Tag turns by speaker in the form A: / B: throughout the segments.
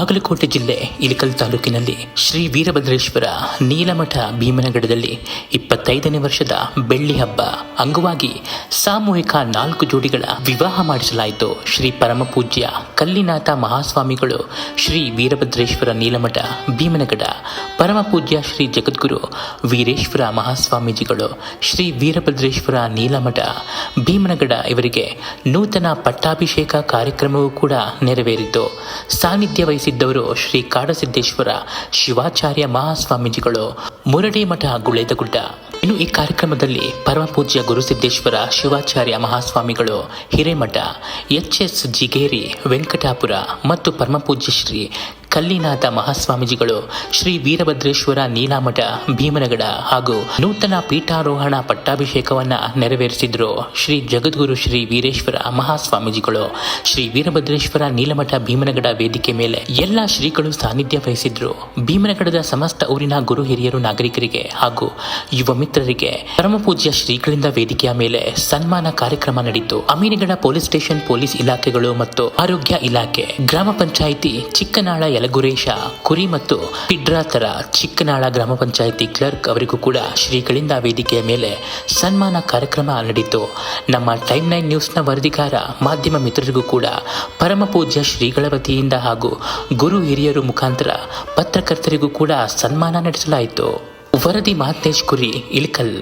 A: ಬಾಗಲಕೋಟೆ ಜಿಲ್ಲೆ ಇಲಿಕಲ್ ತಾಲೂಕಿನಲ್ಲಿ ಶ್ರೀ ವೀರಭದ್ರೇಶ್ವರ ನೀಲಮಠ ಭೀಮನಗಡದಲ್ಲಿ ಇಪ್ಪತ್ತೈದನೇ ವರ್ಷದ ಬೆಳ್ಳಿ ಹಬ್ಬ. ಅಂಗವಾಗಿ ಸಾಮೂಹಿಕ ನಾಲ್ಕು ಜೋಡಿಗಳ ವಿವಾಹ ಮಾಡಿಸಲಾಯಿತು. ಶ್ರೀ ಪರಮಪೂಜ್ಯ ಕಲ್ಲಿನಾಥ ಮಹಾಸ್ವಾಮಿಗಳು ಶ್ರೀ ವೀರಭದ್ರೇಶ್ವರ ನೀಲಮಠ ಭೀಮನಗಡ ಪರಮಪೂಜ್ಯ ಶ್ರೀ ಜಗದ್ಗುರು ವೀರೇಶ್ವರ ಮಹಾಸ್ವಾಮೀಜಿಗಳು ಶ್ರೀ ವೀರಭದ್ರೇಶ್ವರ ನೀಲಮಠ ಭೀಮನಗಡ ಇವರಿಗೆ ನೂತನ ಪಟ್ಟಾಭಿಷೇಕ ಕಾರ್ಯಕ್ರಮವೂ ಕೂಡ ನೆರವೇರಿತು. ಸಾನ್ನಿಧ್ಯ ವಹಿಸಿದ್ದವರು ಶ್ರೀ ಕಾಡಸಿದ್ದೇಶ್ವರ ಶಿವಾಚಾರ್ಯ ಮಹಾಸ್ವಾಮೀಜಿಗಳು. ಮುರಡಿ ಮಠ ಗುಳೇದಗುಡ್ಡ. ಇನ್ನು ಈ ಕಾರ್ಯಕ್ರಮದಲ್ಲಿ ಪರಮಪೂಜ್ಯ ಗುರುಸಿದ್ದೇಶ್ವರ ಶಿವಾಚಾರ್ಯ ಮಹಾಸ್ವಾಮಿಗಳು, ಹಿರೇಮಠ, ಎಚ್ ಎಸ್ ಜಿಗೇರಿ, ವೆಂಕಟಾಪುರ ಮತ್ತು ಪರಮಪೂಜ್ಯ ಶ್ರೀ ಕಲ್ಲಿನಾಥ ಮಹಾಸ್ವಾಮೀಜಿಗಳು ಶ್ರೀ ವೀರಭದ್ರೇಶ್ವರ ನೀಲಾಮಠ, ಭೀಮನಗಡ ಹಾಗೂ ನೂತನ ಪೀಠಾರೋಹಣ ಪಟ್ಟಾಭಿಷೇಕವನ್ನು ನೆರವೇರಿಸಿದ್ರು ಶ್ರೀ ಜಗದ್ಗುರು ಶ್ರೀ ವೀರೇಶ್ವರ ಮಹಾಸ್ವಾಮೀಜಿಗಳು. ಶ್ರೀ ವೀರಭದ್ರೇಶ್ವರ ನೀಲಮಠ, ಭೀಮನಗಡ ವೇದಿಕೆ ಮೇಲೆ ಎಲ್ಲ ಶ್ರೀಗಳು ಸಾನ್ನಿಧ್ಯ ವಹಿಸಿದ್ರು. ಭೀಮನಗಡದ ಸಮಸ್ತ ಊರಿನ ಗುರು ಹಿರಿಯರು, ನಾಗರಿಕರಿಗೆ ಹಾಗೂ ಯುವ ಮಿತ್ರರಿಗೆ ಪರಮಪೂಜ್ಯ ಶ್ರೀಗಳಿಂದ ವೇದಿಕೆಯ ಮೇಲೆ ಸನ್ಮಾನ ಕಾರ್ಯಕ್ರಮ ನಡೆಯಿತು ಅಮೀನಗಡ ಪೊಲೀಸ್ ಸ್ಟೇಷನ್, ಪೊಲೀಸ್ ಇಲಾಖೆಗಳು ಮತ್ತು ಆರೋಗ್ಯ ಇಲಾಖೆ, ಗ್ರಾಮ ಪಂಚಾಯಿತಿ ಚಿಕ್ಕನಾಳ ಯಲಗುರೇಶ, ಕುರಿ ಮತ್ತು ಪಿಡ್ರಾತರ ಚಿಕ್ಕನಾಳ ಗ್ರಾಮ ಪಂಚಾಯಿತಿ ಕ್ಲರ್ಕ್ ಅವರಿಗೂ ಕೂಡ ಶ್ರೀಗಳಿಂದ ವೇದಿಕೆಯ ಮೇಲೆ ಸನ್ಮಾನ ಕಾರ್ಯಕ್ರಮ ನಡೆಯಿತು. ನಮ್ಮ ಟೈಮ್ ನೈನ್ ನ್ಯೂಸ್ನ ವರದಿಗಾರ, ಮಾಧ್ಯಮ ಮಿತ್ರರಿಗೂ ಕೂಡ ಪರಮ ಪೂಜ್ಯ ಶ್ರೀಗಳ ವತಿಯಿಂದ ಹಾಗೂ ಗುರು ಹಿರಿಯರು ಮುಖಾಂತರ ಪತ್ರಕರ್ತರಿಗೂ ಕೂಡ ಸನ್ಮಾನ ನಡೆಸಲಾಯಿತು. ವರದಿ ಮಾತೇಶ್ ಕುರಿ ಇಲ್ಕಲ್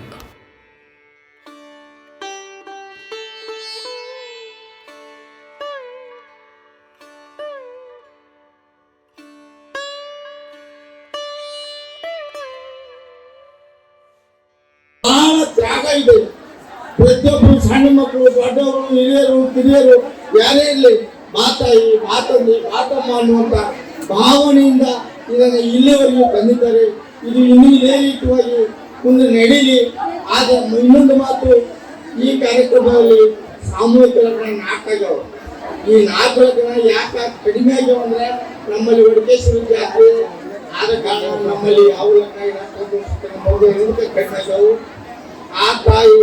B: ಇದೆ. ಪ್ರತಿಯೊಬ್ಬರು ಸಣ್ಣ ಮಕ್ಕಳು, ದೊಡ್ಡವರು, ಹಿರಿಯರು, ಕಿರಿಯರು, ಯಾರೇ ಇರಲಿ ಮಾತಾಯಿ ಮಾತಂದಿ ಮಾತಮ್ಮ ಅನ್ನುವಂಥ ಭಾವನೆಯಿಂದ ಇದನ್ನು ಇಲ್ಲಿವರೆಗೂ ಬಂದಿದ್ದಾರೆ. ಇದು ಇನ್ನೂ ಇದೇ ರೀತಿಯಾಗಿ ಮುಂದೆ ನಡೀಲಿ. ಆದರೆ ಇನ್ನೊಂದು ಮಾತು ಈ ಕಾರ್ಯಕ್ರಮದಲ್ಲಿ ಸಾಮೂಹಿಕ ಲಗ್ನ ನಾಲ್ಕಾಗ್ಯಾವ ಈ ನಾಲ್ಕು ಲಗ್ನ ಯಾಕೆ ಕಡಿಮೆ ಆಗ್ಯಾವ ಅಂದರೆ ನಮ್ಮಲ್ಲಿ ಒಡಕೇಶ್ವರ ಜಾತ್ರೆ ಆದ ಕಾರಣ ನಮ್ಮಲ್ಲಿ ಯಾವ ಲಗ್ನ ಕಡಿಮೆ ಆಗ್ಯಾವು. ಆ ತಾಯಿ,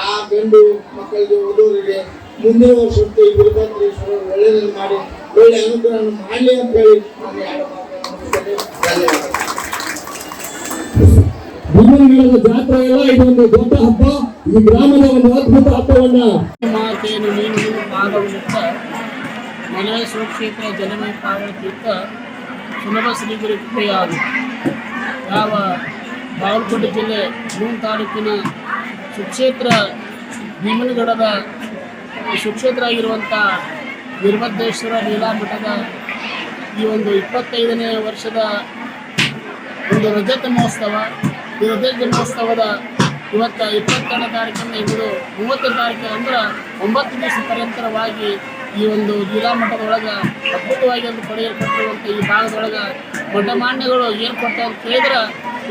B: ಆ ಗಂಡು ಮಕ್ಕಳಿಗೆ ಓದೋರಿಗೆ ಮುಂದಿನ ವರ್ಷಕ್ಕೆ ವೀರಭದ್ರೇಶ್ವರ ಒಳ್ಳೆಯದನ್ನು ಮಾಡಿ, ಒಳ್ಳೆ ಅನುಗ್ರಹ ಮಾಡಲಿ ಅಂತ ಹೇಳಿ
C: ಜಾತ್ರೆ ಎಲ್ಲ ಇದೊಂದು ದೊಡ್ಡ ಹಬ್ಬ. ಈ ಗ್ರಾಮದ ಒಂದು ಅದ್ಭುತ ಹಬ್ಬವನ್ನ
D: ನೀನು ಪಾವತಿಯುತ್ತ ಸುಲಭ ಯಾವ ಬಾಗಲಕೋಟೆ ಜಿಲ್ಲೆ ಜೂನ್ ತಾಲೂಕಿನ ಸುಕ್ಷೇತ್ರ ಭೀಮನಗಡದ ಸುಕ್ಷೇತ್ರ ಆಗಿರುವಂಥ ವೀರಭದ್ರೇಶ್ವರ ಲೀಲಾಮಠದ ಈ ಒಂದು ಇಪ್ಪತ್ತೈದನೇ ವರ್ಷದ ಒಂದು ರಜತ ಮಹೋತ್ಸವ ಈ ರಜತ ಜನ್ಮೋತ್ಸವದ ಇವತ್ತು ಇಪ್ಪತ್ತೆರಡನೇ ತಾರೀಕಿಂದ ಇಂದು ಮೂವತ್ತು ತಾರೀಕು ಅಂದ್ರೆ ಒಂಬತ್ತು ದಿವಸ ಪರ್ಯಂತರವಾಗಿ ಈ ಒಂದು ಲೀಲಾಮಠದೊಳಗೆ ಅದ್ಭುತವಾಗಿ ಒಂದು ಪಡೆಯಲ್ಪಟ್ಟಿರುವಂಥ ಈ ಭಾಗದೊಳಗೆ ದೊಡ್ಡ ಮಾನ್ಯಗಳು ಕೊಡ್ತಾರೆ ಅಂತ ಹೇಳಿದ್ರೆ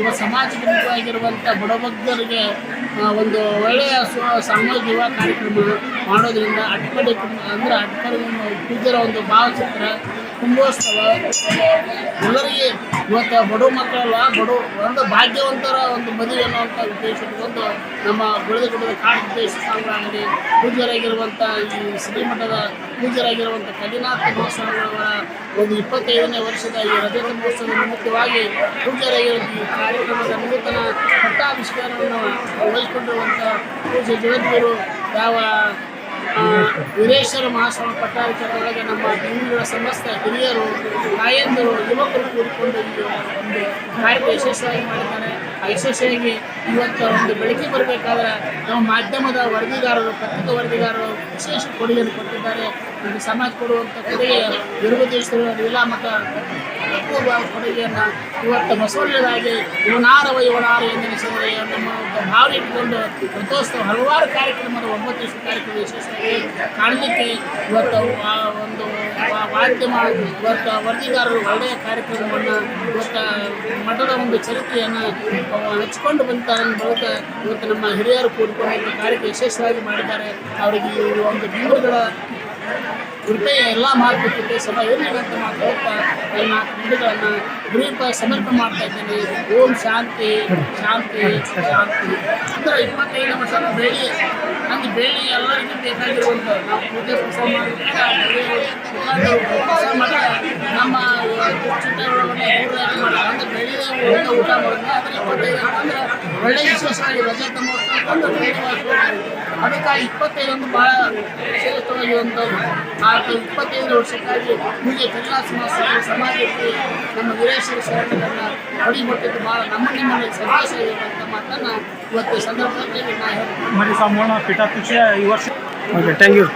D: ಇವ ಸಮಾಜ ಪ್ರಮುಖವಾಗಿರುವಂಥ ಬಡಭಕ್ತರಿಗೆ ಆ, ಒಂದು ಒಳ್ಳೆಯ ಸ್ವ ಸಾಮೂಹಿಕ ವಿವಾಹ ಕಾರ್ಯಕ್ರಮ ಮಾಡೋದ್ರಿಂದ ಅಟ್ಕಡೆ ಕುಂ- ಅಂದ್ರೆ ಅಟ್ಕಡೆ ಪೂಜ್ಯರ ಒಂದು ಭಾವಚಿತ್ರ ಕುಂಭೋತ್ಸವ. ಎಲ್ಲರಿಗೆ ಇವತ್ತು ಬಡ ಮಕ್ಕಳಲ್ಲ ಬಡ ಒಂದು ಭಾಗ್ಯವಂತರ ಒಂದು ಮದುವೆ ಅನ್ನುವಂಥ ಉದ್ದೇಶ ಇಟ್ಕೊಂಡು ನಮ್ಮ ಗುಡದ ಕಾಡು ಉದ್ದೇಶ ಸ್ಥಾನಗಳಾಗಲಿ ಪೂಜ್ಯರಾಗಿರುವಂಥ ಈ ಶ್ರೀಮಠದ ಪೂಜ್ಯರಾಗಿರುವಂಥ ಕಲಿನಾಥ ಮಹೋತ್ಸವಗಳ ಒಂದು ಇಪ್ಪತ್ತೈದನೇ ವರ್ಷದ ಈ ರಜತ ಮಹೋತ್ಸವದ ನಿಮಿತ್ತವಾಗಿ ಪೂಜ್ಯರಾಗಿರುವಂಥ ಈ ಕಾರ್ಯಕ್ರಮದ ನೂತನ ಪಟ್ಟಾವಿಷ್ಕಾರವನ್ನು ವಹಿಸಿಕೊಂಡಿರುವಂಥ ಪೂಜ್ಯ ಜಗದ್ಗುರು ಯಾವ ವೀರೇಶ್ವರ ಮಹಾಸ್ವಾಮಿ ಪಟ್ಟಾಭಿಷೇಕದೊಳಗೆ ನಮ್ಮ ಬೆಂಗಳೂರಿನ ಸಮಸ್ತ ಹಿರಿಯರು, ತಾಯಂದರು, ಯುವಕರು ಕೂಡಿಕೊಂಡು ಈ ಒಂದು ಕಾರ್ಯ ಯಶಸ್ವಿಯಾಗಿ ಮಾಡಿದ್ದಾರೆ. ಯಶಸ್ವಿಯಾಗಿ ಇವತ್ತು ಒಂದು ಬೆಳಕಿ ಬರಬೇಕಾದ್ರೆ ನಮ್ಮ ಮಾಧ್ಯಮದ ವರದಿಗಾರರು, ಪತ್ರಿಕಾ ವರದಿಗಾರರು ವಿಶೇಷ ಕೊಡುಗೆಯನ್ನು ಕೊಟ್ಟಿದ್ದಾರೆ. ಒಂದು ಸಮಾಜ ಕೊಡುವಂಥ ಕೊಡುಗೆ ವಿರೋಧೇಶ್ವರ ಲೀಲಾ ಮಠ ಅಪೂರ್ವ ಕೊಡುಗೆಯನ್ನು ಇವತ್ತು ಬಸವಣ್ಣದಾಗಿ ಇವನಾರವ ಇವನಾರ ಎಂದೆನಿಸಿದರೆ ನಮ್ಮ ಭಾವನೆ ಇಟ್ಟುಕೊಂಡು ರಥೋತ್ಸವ ಹಲವಾರು ಕಾರ್ಯಕ್ರಮದ ಒಂಬತ್ತು ದಿವಸ ಕಾರ್ಯಕ್ರಮ ಯಶಸ್ವಿಯಾಗಿ ಕಾಣಲಿಕ್ಕೆ ಇವತ್ತು ಒಂದು ಮಾಧ್ಯಮ ಇವತ್ತು ವರದಿಗಾರರು ಒಳ್ಳೆಯ ಕಾರ್ಯಕ್ರಮವನ್ನು ಇವತ್ತು ಮಠದ ಒಂದು ಚರಿತ್ರೆಯನ್ನು ಹಚ್ಕೊಂಡು ಬಂತಾರೆ ಮೂಲಕ ಇವತ್ತು ನಮ್ಮ ಹಿರಿಯರು ಕೂಡಿಕೊಂಡು ಕಾರ್ಯಕ್ರಮ ಯಶಸ್ವಿಯಾಗಿ ಮಾಡಿದ್ದಾರೆ. ಅವರಿಗೆ ಒಂದು ಬಿಂದುಗಳ ಕೃಪೆಯ ಎಲ್ಲ ಮಾರ್ಗಕ್ಕೆ ಸಭಾ ಏನಾಗುತ್ತೆ ಮಾತು ಹೋಗ್ತಾ ನನ್ನ ನುಡಿಗಳನ್ನು ಸಮರ್ಪ ಸಮರ್ಪಣೆ ಮಾಡ್ತಾ ಇದ್ದೀನಿ ಓಂ ಶಾಂತಿ ಶಾಂತಿ ಶಾಂತಿ ಅಂದರೆ ಇಪ್ಪತ್ತೈದು ವರ್ಷ ಬೆಳೆ ನನಗೆ ಬೆಳೆ ಎಲ್ಲರಿಗೂ ಬೇಕಾಗಿರುವಂಥದ್ದು ನಾವು ಪೂಜೆ ನಮ್ಮ ಚಿತ್ರಗಳನ್ನು ಅಂದರೆ ಊಟ ಊಟ ಇಪ್ಪತ್ತೈದು ಅಂದ್ರೆ ಒಳ್ಳೆ ವಿಶೇಷವಾಗಿ ರಜೆ ತಮ್ಮ ಅದಕ್ಕೆ ಭಾಳ ಒಂದು ಆ ಇಪ್ಪತ್ತೈದು ವರ್ಷಕ್ಕಾಗಿ ಹೀಗೆ ಕನ್ನಡ ಸಮಾಜಕ್ಕೆ ನಮ್ಮ ವೀರೇಶ್ವರ ಶರಣರನ್ನು ಹೊಡಿಬಿಟ್ಟಿದ್ದು ಭಾಳ ನಮ್ಮ ನಿಮ್ಮಲ್ಲಿ ಸಂತೋಷ ಆಗಿರುವಂಥ ಮಾತನ್ನು ಇವತ್ತು ಸಂದರ್ಭದಲ್ಲಿ
E: ನಾನು ಪೀಠಾಧ್ಯಕ್ಷ
F: ಈ ವರ್ಷ. ಥ್ಯಾಂಕ್ ಯು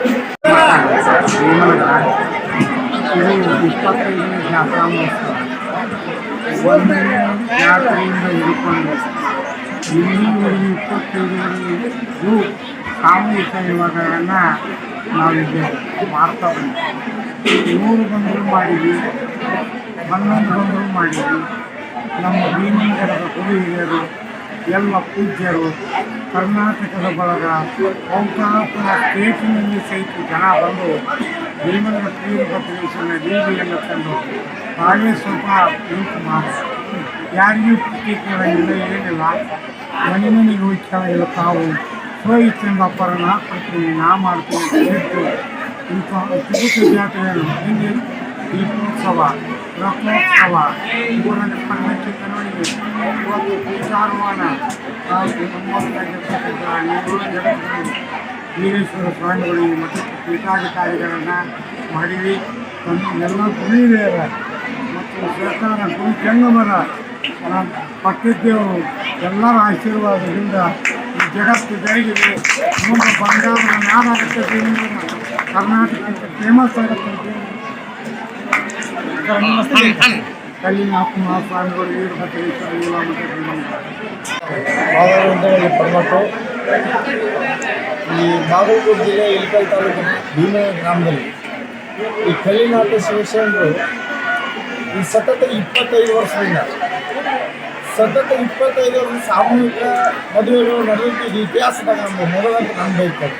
F: ಒಂದು ನಾಲ್ಕರಿಂದ ಹಿಡ್ಕೊಂಡು ಇಲ್ಲಿವರೆಗೆ ಇಪ್ಪತ್ತೈದರವರೆಗೆ ಸಾಮೂಹಿಕ ವಿವಾದಗಳನ್ನು ನಾವಿಲ್ಲಿ ಮಾಡ್ತಾ ಬಂದ್ವಿ ನೂರು ಬಂದರು ಮಾಡಿದ್ವಿ. ಹನ್ನೊಂದು ಬಂದರು ಮಾಡಿದ್ವಿ ನಮ್ಮ ಭೀಮನಗರದ ಕುರಿಹಿರಿಯರು ಎಲ್ಲ ಪೂಜ್ಯರು. ಕರ್ನಾಟಕದ ಬಳಗ ಔಕಾಪುರ ಸ್ಟೇಟಿನಲ್ಲಿ ಸಹಿತ ಜನ ಬಂದು ಭೀಮನ ವೀರಭದ್ರೇಶ್ವರನ ದೇವಿಯನ್ನು ತಂದು ಹಾಗೆ ಸ್ವಲ್ಪ ನಿಂತು ಮಾಡಿ ಯಾರಿಗೂ ಪುಟ್ಟಿ ಇಲ್ಲ, ಏನಿಲ್ಲ. ಮನೆ ಮನೆಗೆ ಹೋಗಿ ಕೇಳಂಗಿಲ್ಲ ತಾವು ಸ್ವ ಇಚ್ಛೆಯಿಂದ ಅಪ್ಪರನ್ನ ಹಾಕ್ಕೊಡ್ತೀನಿ ನಾ ಮಾಡ್ತೀನಿ ಇಂಥ ಜಾತ್ರೆಯನ್ನು ಹಿಂಗೆ ದೀಪೋತ್ಸವ ರಥೋತ್ಸವ ಇವರನ್ನು ಪಲ್ಲಕ್ಕಿ ಮೆರವಣಿಗೆ ಇವತ್ತು ಪೂಜಾರವಾನ ವೀರೇಶ್ವರ ಸ್ವಾಮಿಗಳು ಮತ್ತು ಪೀಠಾಧಿಕಾರಿಗಳನ್ನು ಮಾಡಿವಿ ಎಲ್ಲ ಗುರಿಹಿರಿಯರ ಮತ್ತು ಸರ್ಕಾರ ಗುರು ಜಂಗಮರ ಪಟ್ಟಿದ್ದೇವರು ಎಲ್ಲರ ಆಶೀರ್ವಾದದಿಂದ ಈ ಜಗತ್ತು ಜರುಗಿದೆ ಮುಂದೆ ಬಂಗಾರದ ಭೀಮಂಗಡ. ಕರ್ನಾಟಕಕ್ಕೆ ಫೇಮಸ್ ಆಗುತ್ತೆ
G: ಬಾಗಲಕೋಟೆ ಪ್ರಮೋಟು ಈ ಬಾಗಲಕೋಟೆ ಜಿಲ್ಲೆ ಇಳಕಲ್ ತಾಲೂಕಿನ ಭೀಮ ಗ್ರಾಮದಲ್ಲಿ ಈ ಕಲ್ಲಿನಾಥ ಶಿವಶರಣರು ಈ ಸತತ ಇಪ್ಪತ್ತೈದು ವರ್ಷದಿಂದ ಸತತ ಇಪ್ಪತ್ತೈದು ವರ್ಷ ಸಾಮೂಹಿಕ ಮದುವೆಗಳು ನಡೆಯುತ್ತಿದ್ದ ಇತಿಹಾಸದಾಗ ನಮ್ಗೆ ಮೊದಲಂತ ನಾನು ಬೈತಾರೆ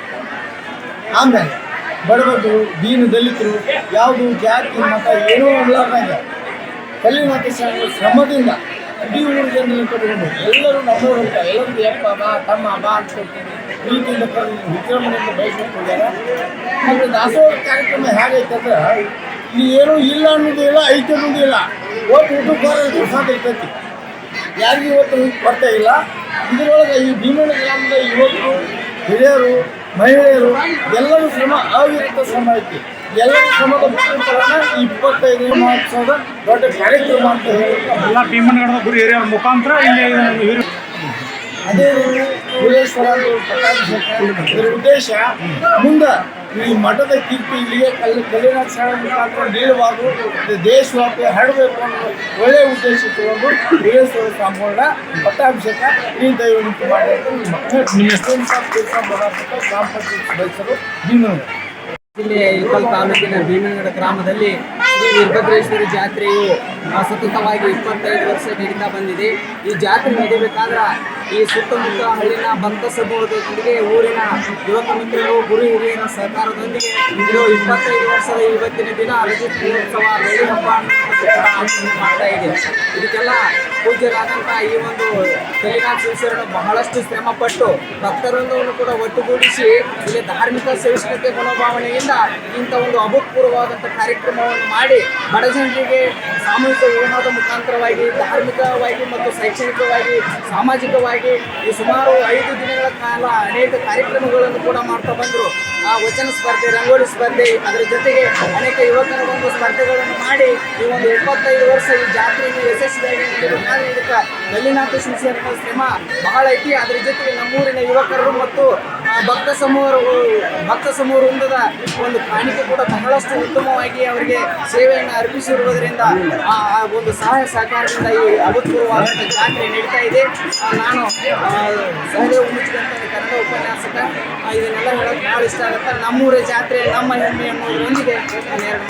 G: ಆಮೇಲೆ ಬಡಬಗ್ಗರು ದೀನ ದಲಿತರು, ಯಾವುದು ಜಾತಿ, ಮತ, ಏನೂ ಇರ್ಲಾರ್ದಂಗೆ ಕಲ್ಲಿನ ಶರಣರ ಶ್ರಮದಿಂದ ಇಡೀ ಊರು ಜನರನ್ನು ಕಟ್ಕೊಂಡು ಎಲ್ಲರೂ ನಮ್ಮವರು ಅಂತ ಎಲ್ಲರಿಗೂ ಯಪ್ಪ ಬಾ ತಮ್ಮ ಬಾ ಅಂತ ಪ್ರೀತಿಯಿಂದ ವಿಜೃಂಭಣೆಯಿಂದ ಬಯಸ್ಕೊಂಡಿದ್ದಾರೆ. ಮತ್ತು ದಾಸೋಹ ಕಾರ್ಯಕ್ರಮ ಹೇಗೈತೆ ಅಂದ್ರೆ, ಇಲ್ಲಿ ಏನೂ ಇಲ್ಲ ಅನ್ನೋದು ಇಲ್ಲ ಐತೆ ಅನ್ನೋದು ಇಲ್ಲ. ಒಟ್ಟು ಊಟಕ್ಕೆ ಪ್ರಸಾದ ಇರ್ತೈತಿ. ಯಾರಿಗೂ ಇವತ್ತು ಬರ್ತಾ ಇಲ್ಲ. ಇದರೊಳಗೆ ಈ ಭೀಮಣ್ಣ ಗ್ರಾಮದ ಯುವಕರು, ಹಿರಿಯರು ಮಹಿಳೆಯರು ಎಲ್ಲರೂ ಶ್ರಮ ಆಯುಕ್ತ ಶ್ರಮ ಐತಿ. ಎಲ್ಲರ ಶ್ರಮದ ಮುಖಾಂತರನ ಇಪ್ಪತ್ತೈದನೇ ಮಹೋತ್ಸವದ ದೊಡ್ಡ ಕಾರ್ಯಕ್ರಮ ಅಂತ ಹೇಳಿ
E: ಎಲ್ಲ ಭೀಮನಗಡದ ಗುರು ಹಿರಿಯರ ಮುಖಾಂತರ ಇಲ್ಲಿ
G: ಅದೇ ರೀತಿ ಗುರೇಶ್ವರ ಅಂತ ಇದರ ಉದ್ದೇಶ ಮುಂದೆ ಈ ಮಠದ ಕೀರ್ತಿ ಇಲ್ಲಿಗೆ ಕಲ್ಲು ಕಲ್ಲಿನ ಮುಖಾಂತರ ನೀಳುವಾಗ ಇದು ದೇಶವ್ಯಾಪಿ ಹರಡಬೇಕು ಅನ್ನೋ ಒಳ್ಳೆಯ ಉದ್ದೇಶ ತಗೊಂಡು ಗುರೇಶ್ವರ ಸ್ವಾಮಿಗಳನ್ನ ಪಟ್ಟಾಭಿಷೇಕ ಈ ದೈವನಿತ್ಯ ಮಾಡಬೇಕು ಗ್ರಾಮ ಪಂಚಾಯತ್ ಸದಸ್ಯರು ಭೀಮನಗರ.
H: ಜಿಲ್ಲೆಯ ಇಳಕಲ್ ತಾಲೂಕಿನ ಭೀಮನಗರ ಗ್ರಾಮದಲ್ಲಿ ಶ್ರೀ ಜಾತ್ರೆಯು ಸತತವಾಗಿ ಇಪ್ಪತ್ತೈದು ವರ್ಷ ನಡೀತಾ ಬಂದಿದೆ. ಈ ಜಾತ್ರೆ ನಡೀಬೇಕಾದ್ರೆ ಈ ಸುತ್ತಮುತ್ತ ಹಳ್ಳಿನ ಭಕ್ತ ಸಮೂಹದೊಂದಿಗೆ ಊರಿನ ಯುವಕ ಮಿತ್ರರು, ಗುರು ಹಿರಿಯರ ಸಹಕಾರದೊಂದಿಗೆ ಇದು ಇಪ್ಪತ್ತೈದು ವರ್ಷದ ಇವತ್ತಿನ ದಿನ ಬೆಳ್ಳಿ ಹಬ್ಬ ಮಾಡ್ತಾ ಇದೆ ಇದಕ್ಕೆಲ್ಲ ಪೂಜ್ಯರಾದಂಥ ಈ ಒಂದು ಕಲಿನಾಥ ಶಿವಶರಣ ಬಹಳಷ್ಟು ಶ್ರಮ ಪಟ್ಟು ಕೂಡ ಒಟ್ಟುಗೂಡಿಸಿ ಇಲ್ಲಿ ಧಾರ್ಮಿಕ ಸಹಿಷ್ಣುತೆ ಮನೋಭಾವನೆಯಿಂದ ಇಂಥ ಒಂದು ಅಭೂತಪೂರ್ವವಾದಂಥ ಕಾರ್ಯಕ್ರಮವನ್ನು ಮಾಡಿ ಬಡ ಜನರಿಗೆ ಸಾಮೂಹಿಕ ವಿವಾಹದ ಮುಖಾಂತರವಾಗಿ ಧಾರ್ಮಿಕವಾಗಿ ಮತ್ತು ಶೈಕ್ಷಣಿಕವಾಗಿ ಸಾಮಾಜಿಕವಾಗಿ ಈ ಸುಮಾರು ಐದು ದಿನಗಳ ಕಾಲ ಅನೇಕ ಕಾರ್ಯಕ್ರಮಗಳನ್ನು ಕೂಡ ಮಾಡ್ತಾ ಬಂದರು ಆ ವಚನ ಸ್ಪರ್ಧೆ ರಂಗೋಲಿ ಸ್ಪರ್ಧೆ ಅದರ ಜೊತೆಗೆ ಅನೇಕ ಯುವಕರ ಒಂದು ಸ್ಪರ್ಧೆಗಳನ್ನು ಮಾಡಿ ಈ ಒಂದು ಇಪ್ಪತ್ತೈದು ವರ್ಷ ಈ ಜಾತ್ರೆಯನ್ನು ಯಶಸ್ವಿಯಾಗಿ ಇದಕ್ಕೆ ಮಲ್ಲಿನಾಥ ಶಿವಶರಣರ ಶ್ರಮ ಬಹಳ ಐತಿ. ಅದರ ಜೊತೆಗೆ ನಮ್ಮೂರಿನ ಯುವಕರು ಮತ್ತು ಭಕ್ತ ಸಮೂಹರು, ಭಕ್ತ ಸಮೂಹ ವೃಂದದ ಒಂದು ಕಾಣಿಕೆ ಕೂಡ ಬಹಳಷ್ಟು ಉತ್ತಮವಾಗಿ ಅವರಿಗೆ ಸೇವೆಯನ್ನು ಅರ್ಪಿಸಿರುವುದರಿಂದ, ಆ ಒಂದು ಸಹಾಯ ಸಹಕಾರದಿಂದ ಈ ಅಭೂತಪೂರ್ವವಾದಂಥ ಜಾತ್ರೆ ನಡೀತಾ ಇದೆ. ನಾನು ಸಹದೇವ ಮುಚ್ಚಿದಂಥ ಕನ್ನಡ ಉಪನ್ಯಾಸಕ ಇದನ್ನೆಲ್ಲ ಹೇಳೋದು ಭಾಳ ಇಷ್ಟ ಆಗುತ್ತೆ. ನಮ್ಮೂರ ಜಾತ್ರೆ ನಮ್ಮ ಹೆಮ್ಮೆ ಅನ್ನೋದರೊಂದಿಗೆ ನಾನು ಎರಡು